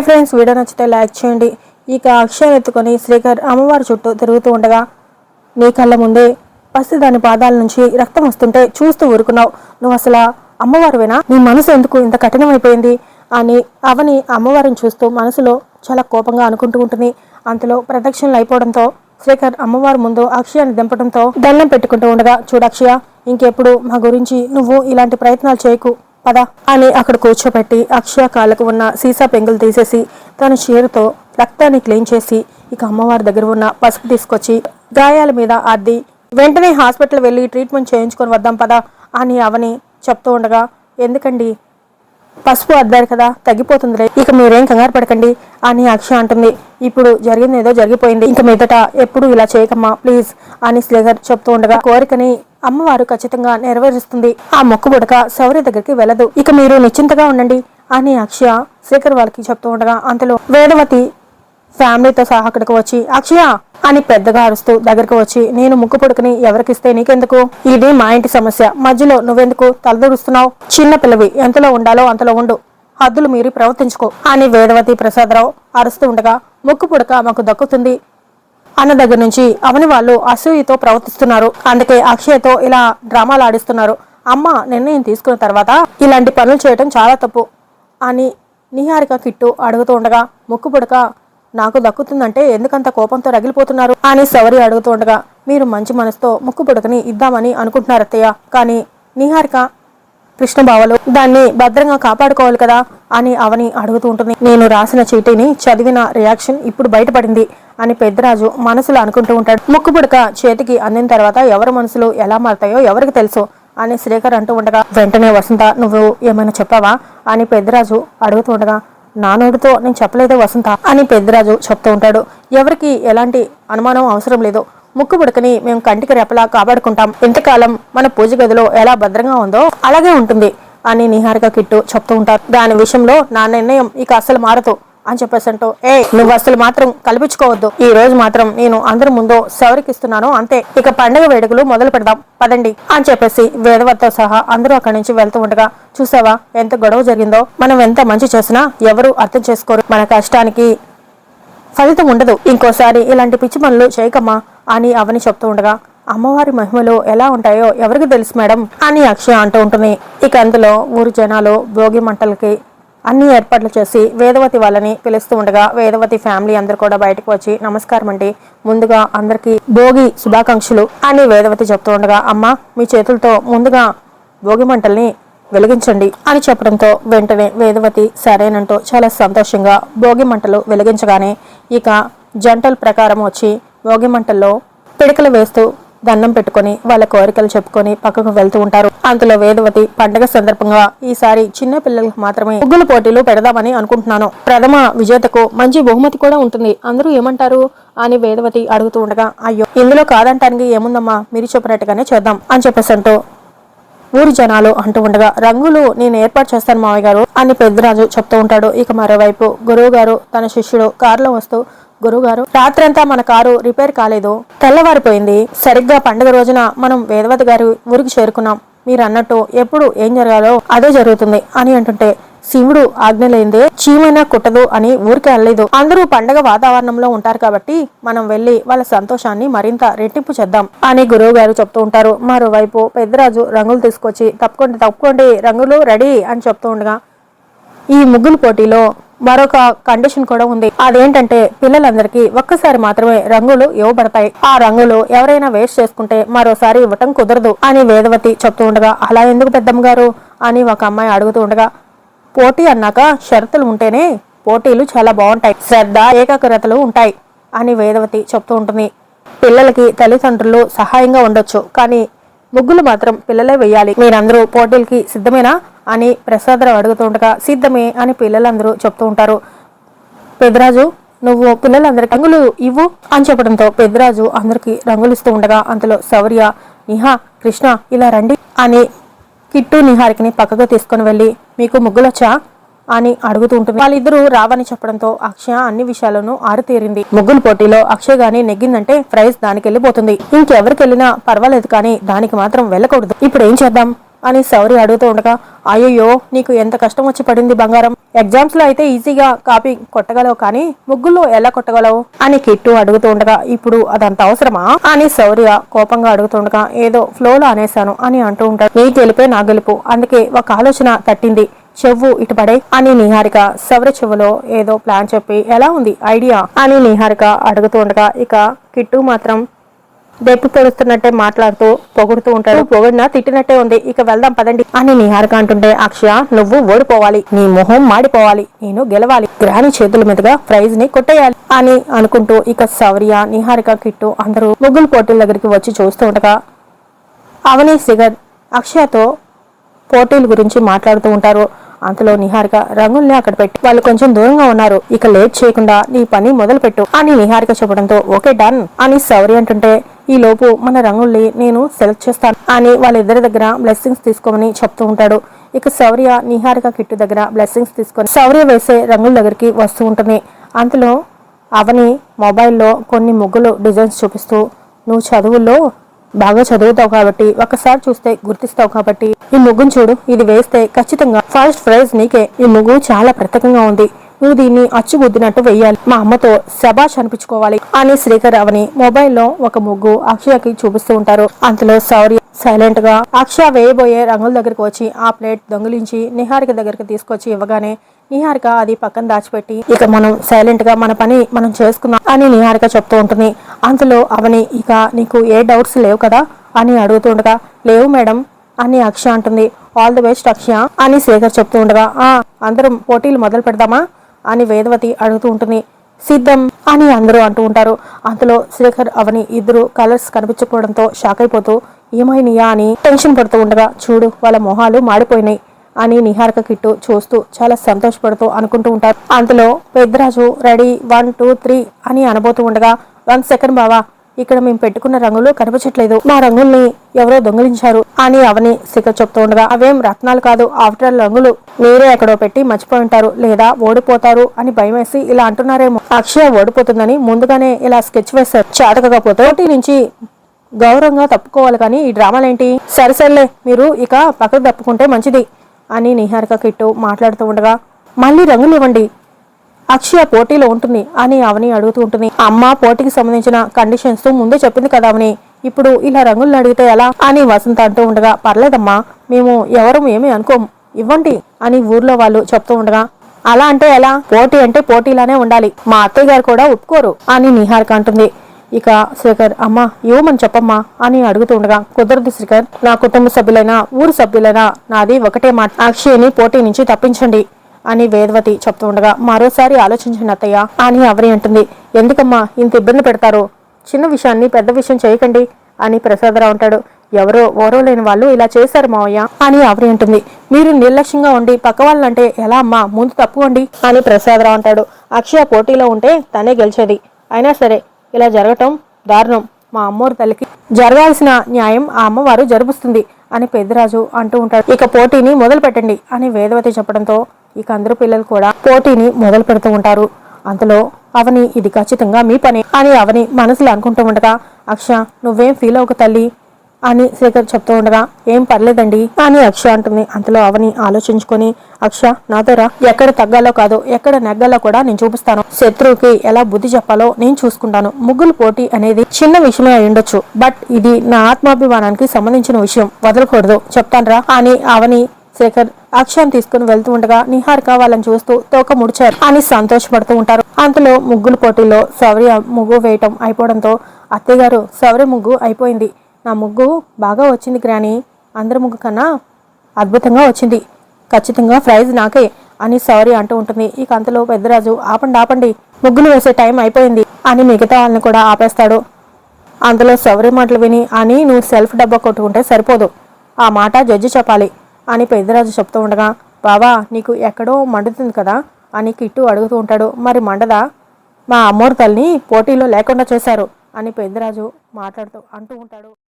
Hi friends video నచ్చితే like చేయండి. ఇక అక్షయం ఎత్తుకొని శ్రీకర్ అమ్మవారి చుట్టూ తిరుగుతూ ఉండగా నీ కళ్ళ ముందే పసి దాని పాదాల నుంచి రక్తం వస్తుంటే చూస్తూ ఊరుకున్నావు. నువ్వు అసలు అమ్మవారువేనా? నీ మనసు ఎందుకు ఇంత కఠినమైపోయింది? అని అవని అమ్మవారిని చూస్తూ మనసులో చాలా కోపంగా అనుకుంటూ ఉంటుంది. అంతలో ప్రదక్షిణలు అయిపోవడంతో శ్రీకర్ అమ్మవారి ముందు అక్షయాన్ని దింపడంతో దండం పెట్టుకుంటూ ఉండగా చూడక్షయ ఇంకెప్పుడు మా గురించి నువ్వు ఇలాంటి ప్రయత్నాలు చేయకు. పద అని అక్కడ కూర్చోబెట్టి అక్షయ కాళ్ళకు ఉన్న సీసా పెంగులు తీసేసి తన చీరతో రక్తాన్ని క్లీన్ చేసి ఇక అమ్మవారి దగ్గర ఉన్న పసుపు తీసుకొచ్చి గాయాల మీద అద్ది వెంటనే హాస్పిటల్ వెళ్ళి ట్రీట్మెంట్ చేయించుకొని వద్దాం పద అని అవని చెప్తూ ఉండగా ఎందుకండి? పసుపు అద్దారు కదా తగ్గిపోతుందిలే. ఇక మీరేం కంగారు పడకండి అని అక్ష అంటుంది. ఇప్పుడు జరిగింది ఏదో జరిగిపోయింది. ఇంక మీదట ఎప్పుడు ఇలా చేయకమ్మా ప్లీజ్ అని శ్రీధర్ చెప్తూ ఉండగా కోరికని అమ్మవారు ఖచ్చితంగా నెరవేరుస్తుంది. ఆ మొక్కు బుడక శౌర్య దగ్గరికి వెళ్ళదు. ఇక మీరు నిశ్చింతగా ఉండండి అని అక్షయ శేఖర్ వాళ్ళకి చెప్తూ ఉండగా అంతలో వేదవతి ఫ్యామిలీతో సహా అక్కడికి వచ్చి అక్షయ! అని పెద్దగా అరుస్తూ దగ్గరకు వచ్చి నేను ముక్కు పుడకని ఎవరికిస్తే నీకెందుకు? ఇది మా ఇంటి సమస్య. మధ్యలో నువ్వెందుకు తలదూరుస్తున్నావు? చిన్న పిల్లవి ఎంతలో ఉండాలో అంతలో ఉండు. హద్దులు మీరి ప్రవర్తించుకో అని వేదవతి ప్రసాదరావు అరుస్తూ ఉండగా ముక్కు పుడక మాకు దక్కుతుంది. అన్న దగ్గర నుంచి అవని వాళ్ళు అసూయతో ప్రవర్తిస్తున్నారు. అందుకే అక్షయ్తో ఇలా డ్రామాలు ఆడిస్తున్నారు అమ్మ నిర్ణయం తీసుకున్న తర్వాత ఇలాంటి పనులు చేయటం చాలా తప్పు అని నిహారిక కిట్టు అడుగుతూ ఉండగా ముక్కు పుడక నాకు దక్కుతుందంటే ఎందుకంత కోపంతో రగిలిపోతున్నారు? అని సవరి అడుగుతూ ఉండగా మీరు మంచి మనసుతో ముక్కు పుడకని ఇద్దామని అనుకుంటున్నారు అత్తయ్య కానీ నిహారిక కృష్ణబావలు దాన్ని భద్రంగా కాపాడుకోవాలి కదా అని అవని అడుగుతూ ఉంటుంది. నేను రాసిన చీటీని చదివిన రియాక్షన్ ఇప్పుడు బయటపడింది అని పెద్దరాజు మనసులో అనుకుంటూ ఉంటాడు. ముక్కు పుడక చేతికి అందిన తర్వాత ఎవరి మనసులు ఎలా మారుతాయో ఎవరికి తెలుసు అని శ్రీకర్ అంటూ ఉండగా వెంటనే వసంత నువ్వు ఏమైనా చెప్పావా? అని పెద్దరాజు అడుగుతూ ఉండగా నానోడితో నేను చెప్పలేదే వసంత అని పెద్దరాజు చెప్తూ ఉంటాడు. ఎవరికి ఎలాంటి అనుమానం అవసరం లేదు. ముక్కు పుడకని మేము కంటికి రెపలా కాపాడుకుంటాం. ఇంతకాలం మన పూజ గదిలో ఎలా భద్రంగా ఉందో అలాగే ఉంటుంది అని నిహారిక కిట్టు చెప్తూ ఉంటారు. దాని విషయంలో నా నిర్ణయం ఇక అసలు మారదు అని చెప్పేసి అంటూ ఏ నువ్వు అసలు మాత్రం కల్పించుకోవద్దు. ఈ రోజు మాత్రం నేను అందరి ముందు సవరికిస్తున్నాను అంతే. ఇక పండగ వేడుకలు మొదలు పెడదాం పదండి అని చెప్పేసి వేదవతో సహా అందరూ అక్కడి నుంచి వెళ్తూ ఉండగా చూసావా ఎంత గొడవ జరిగిందో? మనం ఎంత మంచి చేసినా ఎవరు అర్థం చేసుకోరు. మన కష్టానికి ఫలితం ఉండదు. ఇంకోసారి ఇలాంటి పిచ్చి పనులు చేయకమ్మా. అని అవని చెప్తూ ఉండగా అమ్మవారి మహిమలు ఎలా ఉంటాయో ఎవరికి తెలుసు మేడం? అని అక్షయ అంటూ ఉంటుంది. ఇక అందులో ఊరు జనాలు భోగి మంటలకి అన్ని ఏర్పాట్లు చేసి వేదవతి వాళ్ళని పిలుస్తూ ఉండగా వేదవతి ఫ్యామిలీ అందరు కూడా బయటకు వచ్చి నమస్కారం అండి. ముందుగా అందరికీ భోగి శుభాకాంక్షలు అని వేదవతి చెప్తూ ఉండగా అమ్మ మీ చేతులతో ముందుగా భోగి మంటల్ని వెలిగించండి అని చెప్పడంతో వెంటనే వేదవతి సరేనంటూ చాలా సంతోషంగా భోగి మంటలు వెలిగించగానే ఇక జంటల ప్రకారం వచ్చి భోగి మంటల్లో పిడకలు వేస్తూ దండం పెట్టుకొని వాళ్ళ కోరికలు చెప్పుకొని పక్కకు వెళ్తూ ఉంటారు. అంతలో వేదవతి పండగ సందర్భంగా ఈసారి చిన్న పిల్లలకు మాత్రమే ముగ్గుల పోటీలు పెడదామని అనుకుంటున్నాను. ప్రథమ విజేతకు మంచి బహుమతి కూడా ఉంటుంది. అందరూ ఏమంటారు? అని వేదవతి అడుగుతూ ఉండగా అయ్యో ఇందులో కాదంటానికి ఏముందమ్మా? మీరు చెప్పినట్టుగానే చేద్దాం అని చెప్పేసి అంటూ ఊరి జనాలు అంటూ ఉండగా రంగులు నేను ఏర్పాటు చేస్తాను మావయ్య గారు అని పెద్దరాజు చెప్తూ ఉంటాడు. ఇక మరోవైపు గురువు గారు తన శిష్యుడు కారులో వస్తూ గురువుగారు రాత్రంతా మన కారు రిపేర్ కాలేదు? తెల్లవారిపోయింది. సరిగ్గా పండుగ రోజున మనం వేదవతి గారి ఊరికి చేరుకున్నాం. మీరు అన్నట్టు ఎప్పుడు ఏం జరగాలో అదే జరుగుతుంది అని అంటుంటే శివుడు ఆజ్ఞ లేనిదే చీమైనా కుట్టదు అని ఊరికి వెళ్ళలేదు అందరూ పండగ వాతావరణంలో ఉంటారు కాబట్టి మనం వెళ్ళి వాళ్ళ సంతోషాన్ని మరింత రెట్టింపు చేద్దాం అని గురువు గారు చెప్తూ ఉంటారు. మరోవైపు పెద్దరాజు రంగులు తీసుకొచ్చి తప్పుకోండి తప్పుకోండి రంగులు రెడీ అని చెప్తూ ఉండగా ఈ ముగ్గుల పోటీలో మరొక కండిషన్ కూడా ఉంది. అదేంటంటే పిల్లలందరికీ ఒక్కసారి మాత్రమే రంగులు ఇవ్వబడతాయి. ఆ రంగులు ఎవరైనా వేస్ట్ చేసుకుంటే మరోసారి ఇవ్వటం కుదరదు అని వేదవతి చెప్తూ ఉండగా అలా ఎందుకు పెద్దమ్మ గారు? అని ఒక అమ్మాయి అడుగుతూ ఉండగా పోటీ అన్నాక షరతులు ఉంటేనే పోటీలు చాలా బాగుంటాయి. శ్రద్ధ ఏకాగ్రతలు ఉంటాయి అని వేదవతి చెప్తూ ఉంటుంది. పిల్లలకి తల్లిదండ్రులు సహాయంగా ఉండొచ్చు కానీ ముగ్గులు మాత్రం పిల్లలే వెయ్యాలి. మీరందరూ పోటీలకి సిద్ధమేనా? అని ప్రసాదరావు అడుగుతుండగా సిద్ధమే అని పిల్లలందరూ చెప్తూ ఉంటారు. పెదరాజు నువ్వు పిల్లలందరికీ రంగులు ఇవ్వు అని చెప్పడంతో పెదరాజు అందరికీ రంగులు ఇస్తూ ఉండగా అంతలో శౌర్య నిహా కృష్ణ ఇలా రండి అని కిట్టు నిహారికని పక్కకు తీసుకుని వెళ్ళి మీకు ముగ్గులొచ్చా? అని అడుగుతూ ఉంటుంది. వాళ్ళిద్దరూ రావని చెప్పడంతో అక్షయ అన్ని విషయాలను ఆరితేరింది. ముగ్గుల పోటీలో అక్షయ్ గాని నెగ్గిందంటే ప్రైజ్ దానికి వెళ్ళిపోతుంది. ఇంకెవరికి వెళ్ళినా పర్వాలేదు కానీ దానికి మాత్రం వెళ్ళకూడదు. ఇప్పుడు ఏం చేద్దాం? అని సౌరి అడుగుతూ ఉండగా అయ్యయ్యో నీకు ఎంత కష్టం వచ్చి పడింది బంగారం? ఎగ్జామ్స్లో అయితే ఈజీగా కాపీ కొట్టగలవు కానీ ముగ్గుల్లో ఎలా కొట్టగలవు? అని కిట్టు అడుగుతూ ఉండగా ఇప్పుడు అదంత అవసరమా? అని శౌర్య కోపంగా అడుగుతుండగా ఏదో ఫ్లోలో అనేశాను అని అంటూ ఉంటాడు. నీ గెలిపే నా గెలుపు. అందుకే ఒక ఆలోచన తట్టింది. చెవు ఇటుపడే అని నిహారిక సవర చెవులో ఏదో ప్లాన్ చెప్పి ఎలా ఉంది? ఐడియా? అని నిహారిక అడుగుతూ ఉండగా ఇక కిట్టు మాత్రం దెప్పి పొడుస్తున్నట్టే మాట్లాడుతూ పొగుడుతూ ఉంటాడు. పొగిడినా? తిట్టినట్టే ఉంది. ఇక వెళ్దాం పదండి అని నిహారిక అంటుంటే అక్షయ నువ్వు ఓడిపోవాలి. నీ మొహం మాడిపోవాలి. నేను గెలవాలి. గ్రాని చేతుల మీదుగా ప్రైజ్ని కొట్టేయాలి అని అనుకుంటూ ఇక సౌర్య నిహారిక కిట్టు అందరూ ముగ్గులు పోటీల దగ్గరికి వచ్చి చూస్తూ ఉండగా అవని సిగర్ అక్షయతో పోటీల గురించి మాట్లాడుతూ ఉంటారు. అంతలో నిహారిక రంగుల్ని అక్కడ పెట్టి వాళ్ళు కొంచెం దూరంగా ఉన్నారు. ఇక లేట్ చేయకుండా నీ పని మొదలు పెట్టు అని నిహారిక చెప్పడంతో ఓకే డన్ అని సౌరి అంటుంటే ఈ లోపు మన రంగుల్ని నేను సెలెక్ట్ చేస్తాను అని వాళ్ళిద్దరి దగ్గర బ్లెస్సింగ్స్ తీసుకోమని చెప్తూ ఉంటాడు. ఇక శౌర్య నిహారిక కిట్టు దగ్గర బ్లెస్సింగ్స్ తీసుకొని శౌర్య వేసే రంగుల దగ్గరికి వస్తూ ఉంటుంది. అంతలో అవని మొబైల్లో కొన్ని ముగ్గులు డిజైన్స్ చూపిస్తూ నువ్వు చదువుల్లో బాగా చదువుతావు కాబట్టి ఒకసారి చూస్తే గుర్తిస్తావు కాబట్టి ఈ ముగ్గును చూడు. ఇది వేస్తే ఖచ్చితంగా ఫస్ట్ ప్రైజ్ నీకే. ఈ ముగ్గు చాలా ప్రత్యేకంగా ఉంది. నువ్వు దీన్ని అచ్చుగుద్దినట్టు వెయ్యాలి. మా అమ్మతో శబాష్ అనిపించుకోవాలి అని శ్రీకర్ అవని మొబైల్లో ఒక ముగ్గు అక్షయకి చూపిస్తూ ఉంటారు. అంతలో సౌర్య సైలెంట్గా అక్షయ వేయబోయే రంగుల దగ్గరకు వచ్చి ఆ ప్లేట్ దొంగిలించి నిహారిక దగ్గరికి తీసుకొచ్చి ఇవ్వగానే నిహారిక అది పక్కన దాచిపెట్టి ఇక మనం సైలెంట్గా మన పని మనం చేసుకున్నాం అని నిహారిక చెప్తూ ఉంటుంది. అంతలో అవని ఇక నీకు ఏ డౌట్స్ లేవు కదా అని అడుగుతుండగా లేవు మేడం అని అక్ష అంటుంది. ఆల్ ది బెస్ట్ అక్ష అని శేఖర్ చెప్తూ ఉండగా ఆ అందరం పోటీలు మొదలు పెడదామా అని వేదవతి అడుగుతూ ఉంటుంది. సిద్ధం అని అందరూ అంటూ ఉంటారు. అంతలో శేఖర్ అవని ఇద్దరు కలర్స్ కనిపించకపోవడంతో షాక్ అయిపోతూ ఏమైనాయా అని టెన్షన్ పడుతూ ఉండగా చూడు వాళ్ళ మొహాలు మాడిపోయినాయి. అని నిహారిక కిట్టు చూస్తూ చాలా సంతోషపడుతూ అనుకుంటూ ఉంటారు. అంతలో Peddaraju ready one two three అని అనబోతూ ఉండగా వన్ సెకండ్ బావా ఇక్కడ మేము పెట్టుకున్న రంగులు కనిపించట్లేదు. మా రంగుల్ని ఎవరో దొంగిలించారు అని అవని శిఖర్ చెప్తూ ఉండగా అవేం రత్నాలు కాదు ఆఫ్టర్ రంగులు. మీరే ఎక్కడో పెట్టి మర్చిపోయి ఉంటారు లేదా ఓడిపోతారు అని భయం వేసి ఇలా అంటున్నారేమో. అక్షయ ఓడిపోతుందని ముందుగానే ఇలా స్కెచ్ వేశారు. చేతకపోతే ఒకటి నుంచి గౌరవంగా తప్పుకోవాలి కానీ ఈ డ్రామాలేంటి? సరే సర్లే మీరు ఇక పక్కకు తప్పుకుంటే మంచిది. అని నిహారిక కిట్టు మాట్లాడుతూ ఉండగా మళ్ళీ రంగులు ఇవ్వండి. అక్షయ పోటీలో ఉంటుంది అని అవని అడుగుతూ ఉంటుంది. అమ్మ పోటీకి సంబంధించిన కండిషన్స్తో ముందే చెప్పింది కదా అవని ఇప్పుడు ఇలా రంగులు అడిగితే ఎలా? అని వసంత అంటూ ఉండగా పర్లేదమ్మా మేము ఎవరు ఏమీ అనుకోము ఇవ్వండి అని ఊర్లో వాళ్ళు చెప్తూ ఉండగా అలా అంటే ఎలా? పోటీ అంటే పోటీలానే ఉండాలి. మా అత్తయ్య గారు కూడా ఒప్పుకోరు అని నిహారిక అంటుంది. ఇక శ్రీకర్ అమ్మా ఇవ్వమని చెప్పమ్మా? అని అడుగుతూ ఉండగా కుదరదు శ్రీకర్ నా కుటుంబ సభ్యులైనా ఊరు సభ్యులైనా నాది ఒకటే మాట. అక్షయ్ని పోటీ నుంచి తప్పించండి అని వేదవతి చెప్తూ ఉండగా మరోసారి ఆలోచించండి అత్తయ్య అని అవరి అంటుంది. ఎందుకమ్మా ఇంత ఇబ్బంది పెడతారు? చిన్న విషయాన్ని పెద్ద విషయం చేయకండి అని ప్రసాదరావు అంటాడు. ఎవరో ఓరో లేని వాళ్ళు ఇలా చేశారు మావయ్య అని అవరి అంటుంది. మీరు నిర్లక్ష్యంగా ఉండి పక్క వాళ్ళంటే ఎలా అమ్మా ముందు తప్పుకోండి అని ప్రసాదరావు అంటాడు. అక్షయ పోటీలో ఉంటే తనే గెలిచేది. అయినా సరే ఇలా జరగటం దారుణం. మా అమ్మోరు తల్లికి జరగాల్సిన న్యాయం ఆ అమ్మవారు జరుపుస్తుంది అని పెద్దరాజు అంటూ ఉంటాడు. ఇక పోటీని మొదలు పెట్టండి అని వేదవతి చెప్పడంతో ఇక అందరూ పిల్లలు కూడా పోటీని మొదలు పెడుతూ ఉంటారు. అంతలో అవని ఇది ఖచ్చితంగా మీ పని అని అవని మనసులో అనుకుంటూ ఉండగా అక్ష నువ్వేం ఫీల్ అవ్వకు తల్లి? అని శేఖర్ చెప్తూ ఉండగా ఏం పర్లేదండి. అని అక్ష అంటుంది. అంతలో అవని ఆలోచించుకొని అక్ష నాతోరా ఎక్కడ తగ్గాలో కాదు ఎక్కడ నెగ్గాలో కూడా నేను చూపిస్తాను. శత్రువుకి ఎలా బుద్ధి చెప్పాలో నేను చూసుకుంటాను. ముగ్గులు పోటీ అనేది చిన్న విషయమే అయి ఉండొచ్చు. బట్ ఇది నా ఆత్మాభిమానానికి సంబంధించిన విషయం. వదలకూడదు. చెప్తానరా అని అవని శేఖర్ అక్షయం తీసుకుని వెళ్తూ ఉండగా నిహారిక వాళ్ళని చూస్తూ తోక ముడిచారు అని సంతోషపడుతూ ఉంటారు. అంతలో ముగ్గుల పోటీలో శౌర్య ముగ్గు వేయటం అయిపోవడంతో అత్తయ్య గారు ముగ్గు అయిపోయింది. నా ముగ్గు బాగా వచ్చింది గ్రాని. అందరి ముగ్గు కన్నా అద్భుతంగా వచ్చింది. ఖచ్చితంగా ప్రైజ్ నాకే అని సారీ అంటూ ఉంటుంది. ఇక అంతలో పెద్దరాజు ఆపండి ఆపండి. ముగ్గులు వేసే టైం అయిపోయింది అని మిగతా వాళ్ళని కూడా ఆపేస్తాడు. అందులో శౌర్య మాటలు విని అని నువ్వు సెల్ఫ్ డబ్బా కొట్టుకుంటే సరిపోదు. ఆ మాట జడ్జి చెప్పాలి అని పెద్దరాజు చెప్తూ ఉండగా బావా నీకు ఎక్కడో మండుతుంది కదా అని కిట్టు అడుగుతూ ఉంటాడు. మరి మండదా? మా అమ్మోరు తల్లిని పోటీలో లేకుండా చేశారు అని పెద్దరాజు మాట్లాడుతూ అంటూ ఉంటాడు.